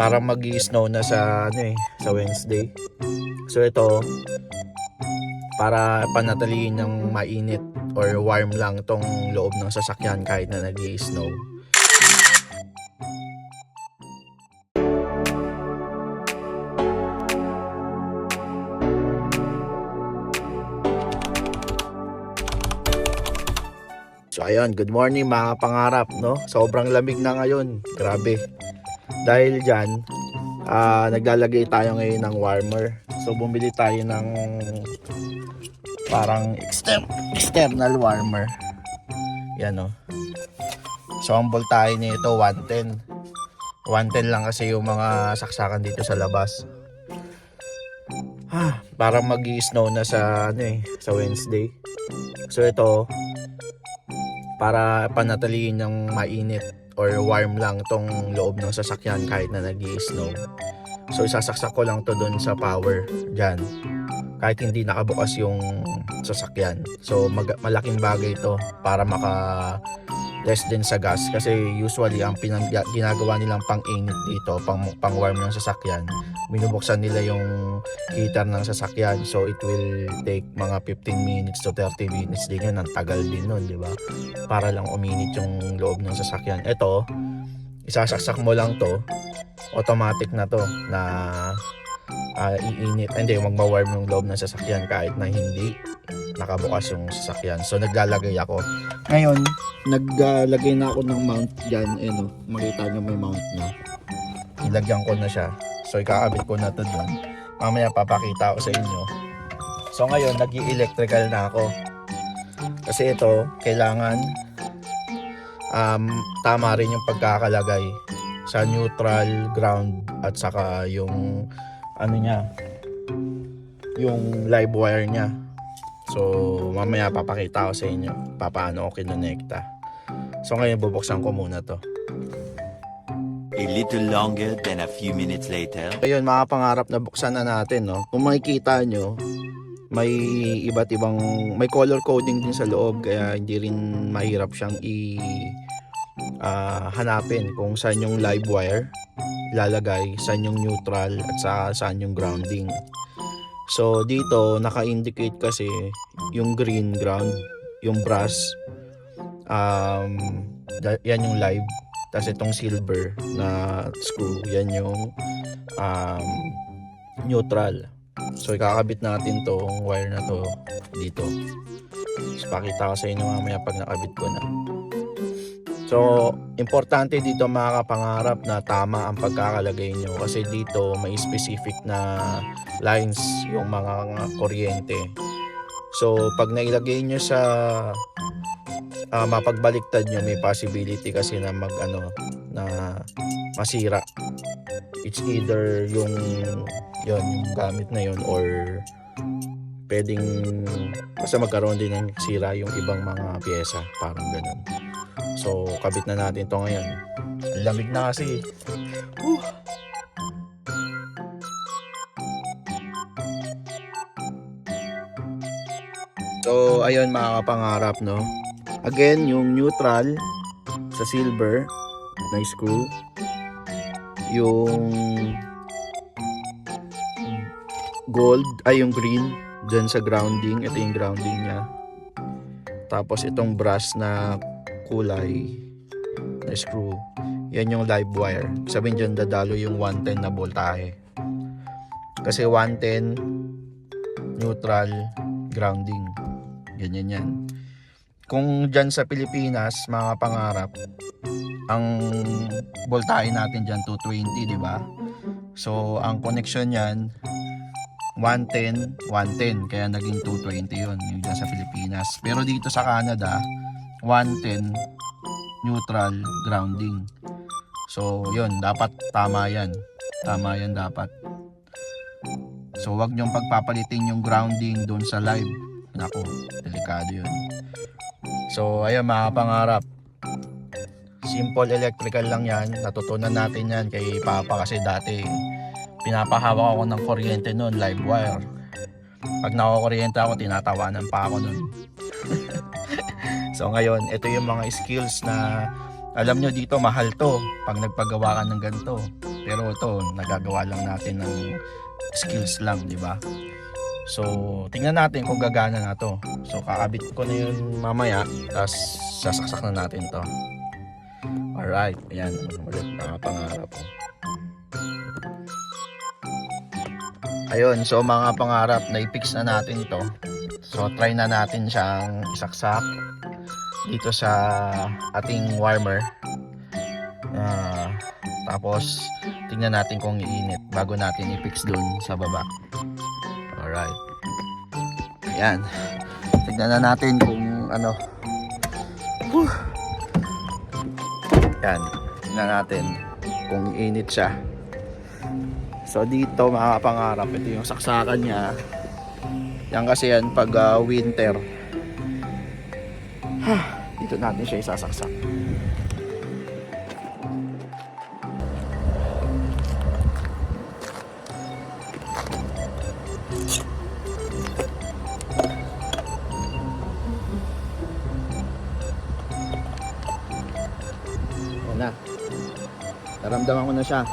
parang mag snow na sa ano eh, sa Wednesday. So ito para panatilihin ng mainit or warm lang tong loob ng sasakyan kahit na nag snow So ayun, good morning mga pangarap, no? Sobrang lamig na ngayon. Grabe. Dahil diyan, ah naglalagay tayo ngayon ng warmer. So bumili tayo ng parang extern external warmer. Yan no. So ang voltahe niya ito 110. 110 lang kasi yung mga saksakan dito sa labas. Ah, parang magi-snow na sa ano eh, sa Wednesday. So ito para panatilihin ng mainit or warm lang tong loob ng sasakyan kahit na nag snow So isasaksak ko lang to doon sa power dyan. Kahit hindi nakabukas yung sasakyan. So mag- malaking bagay to para maka less din sa gas kasi usually ang pinang ginagawa nilang pang-init dito, pang pang warm ng sasakyan, binubuksan nila yung heater ng sasakyan. So it will take mga 15 minutes to 30 minutes din yun. Ang tagal din nun, di ba? Para lang uminit yung loob ng sasakyan. Ito, isasaksak mo lang to, automatic na to na ah, iinit, hindi, magma-warm yung loob ng sasakyan kahit na hindi nakabukas yung sasakyan. So naglalagay ako. Ngayon, naglalagay na ako ng mount dyan. Eh no, makita nyo may mount na. Ilagyan ko na siya. So ikakabit ko na to dun. Mamaya papakita ko sa inyo. So ngayon, nag electrical na ako. Kasi ito, kailangan um, tama rin yung pagkakalagay sa neutral ground at saka yung ano niya yung live wire niya. So mamaya papakita ko sa inyo papaano ko kinonekta. So ngayon bubuksan ko muna to. A little longer than a few minutes later. ayun mga pangarap na buksan na natin no? Kung makikita nyo may iba't ibang may color coding din sa loob kaya hindi rin mahirap siyang i ah, hanapin kung saan yung live wire ilalagay, saan yung neutral at sa saan yung grounding. So dito naka-indicate kasi yung green ground, yung brass um yan yung live tapos itong silver na screw yan yung um, neutral. So ikakabit natin tong wire na to dito. So pakita ko sa inyo mamaya pag nakabit ko na. So, importante dito mga kapangarap na tama ang pagkakalagay nyo kasi dito may specific na lines yung mga kuryente. So, pag nailagay nyo sa ah, mapagbaliktad nyo, may possibility kasi na mag ano, na masira. It's either yung yon yung gamit na yon or pwedeng basta magkaroon din ng sira yung ibang mga pyesa parang ganun so kabit na natin to ngayon. Ang lamig na kasi. Whew. so ayun mga kapangarap no? Again yung neutral sa silver. Na screw yung gold ay yung green dyan sa grounding. Ito yung grounding niya. Tapos itong brass na kulay na screw. Yan yung live wire. Sabihin dyan dadalo yung 110 na voltahe. Kasi 110 neutral grounding. Ganyan yan. Kung dyan sa Pilipinas mga pangarap ang voltahe natin dyan 220 di ba? So ang connection yan 110, 110. Kaya naging 220 yun, yung dyan sa Pilipinas. Pero dito sa Canada, 110, neutral, grounding. So, yun, dapat tama yan. Tama yan dapat. So, wag nyong pagpapalitin yung grounding doon sa live. Nako, delikado yun. So, ayun mga pangarap. Simple electrical lang yan. Natutunan natin yan kay Papa kasi dati pinapahawak ako ng kuryente noon, live wire. Pag nakukuryente ako, tinatawanan pa ako noon. So ngayon, ito yung mga skills na alam nyo dito, mahal to pag nagpagawa ka ng ganito. Pero ito, nagagawa lang natin ng skills lang, di ba? So, tingnan natin kung gagana na to. So, kaabit ko na yun mamaya, tapos sasaksak na natin to. Alright, ayan, ulit mga pangarap ko. Ayun, so mga pangarap, na-fix na natin to. So, try na natin siyang isaksak dito sa ating warmer. Ah, tapos, tingnan natin kung iinit bago natin i-fix dun sa baba. Alright. Ayan. Tignan na natin kung ano. Whew. Ayan. Tignan natin kung init siya. So dito mga pangarap, ito yung saksakan niya. Yan kasi yan pag ah, winter. dito natin siya isasaksak. Na. Naramdaman ko na siya.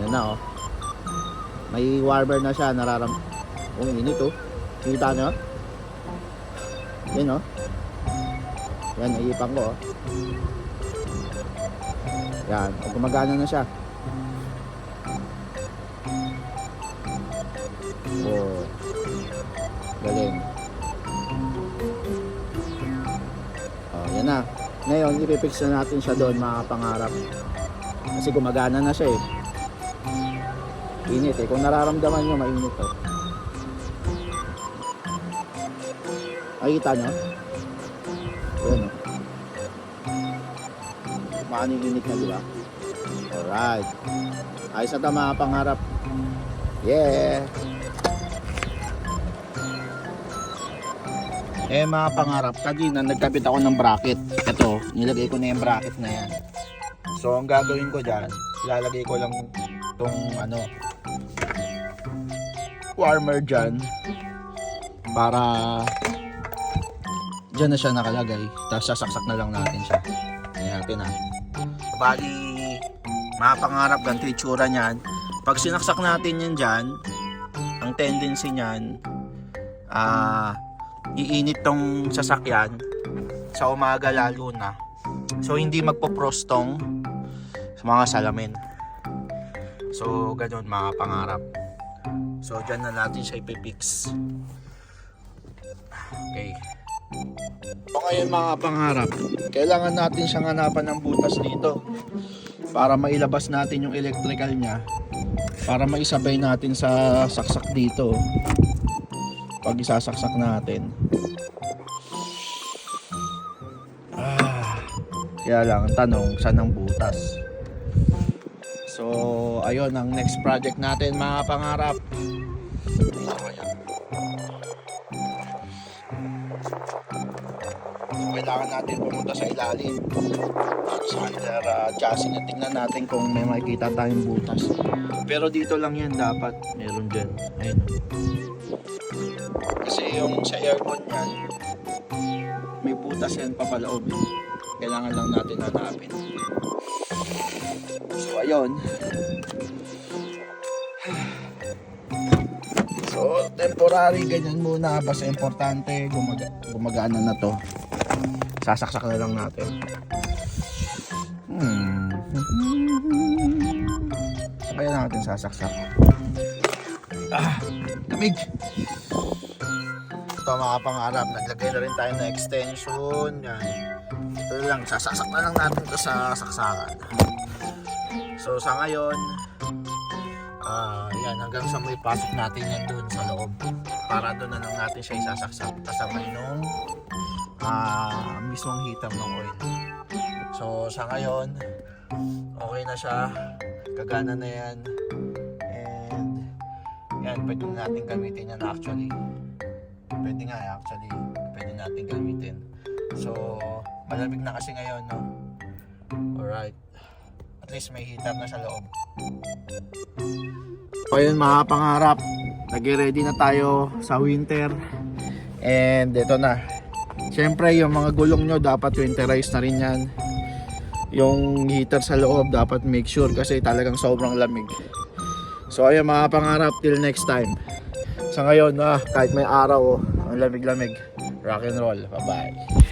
Yan na oh. May warmer na siya, nararam... Oh, init oh. Kita nyo? Yan oh. Yan, naiipang ko oh. Yan, oh, gumagana na siya. Oh. Galing. Oh, yan na. Ngayon, ipipix na natin siya doon mga pangarap. Kasi gumagana na siya eh. Init eh. Kung nararamdaman nyo, mainit to. Nakikita nyo? Ayan o. Yung init na, di ba? Alright. Ayos na ito mga pangarap. Yeah! Eh mga pangarap, kanina nagkabit ako ng bracket. Ito, nilagay ko na yung bracket na yan. So ang gagawin ko dyan, ilalagay ko lang tong ano, warmer dyan para dyan na siya nakalagay. Tapos sasaksak na lang natin siya. Tingnan natin ha. Bali, mga pangarap, ganito itsura niyan. Pag sinaksak natin yan dyan, ang tendency niyan, ah, iinit tong sasakyan sa umaga lalo na. So hindi magpo-prostong sa mga salamin. So ganun mga pangarap. So dyan na natin siya ipipix. Okay. So ngayon mga pangarap, kailangan natin siyang hanapan ng butas dito para mailabas natin yung electrical niya para maisabay natin sa saksak dito pag isasaksak natin. Ah, kaya lang, ang tanong, saan ang butas? So, ayun, ang next project natin mga pangarap. Kailangan natin pumunta sa ilalim. Sa under uh, chassis na tingnan natin kung may makikita tayong butas. Pero dito lang yan dapat. Meron dyan. Ayun. Kasi yung sa aircon yan, may butas yan papalaob. Kailangan lang natin hanapin. So, ayun. So, temporary ganyan muna. Basta importante, gumaga gumagana na to. Sasaksak na lang natin. Hmm. Kaya natin sasaksak? Ah, lamig. Ito mga pangarap, naglagay na rin tayo ng extension. Yan. Ito lang, sasasak na lang natin ito sa saksakan. So sa ngayon, ah yan, hanggang sa may pasok natin yan doon sa loob. Para doon na lang natin siya isasaksak kasabay nung ah mismong heater ng oil. So sa ngayon, okay na siya. Gagana na yan. And yan, pwede na natin gamitin yan actually. Pwede nga actually. Pwede natin gamitin. So, malamig na kasi ngayon, no? Alright. At least may heater na sa loob. So yun mga pangarap, nag-ready na tayo sa winter. And ito na. Siyempre yung mga gulong nyo dapat winterize na rin yan. yung heater sa loob dapat make sure kasi talagang sobrang lamig. So ayun mga pangarap till next time. Sa ngayon ah, kahit may araw oh, ang lamig-lamig. Rock and roll. Bye-bye.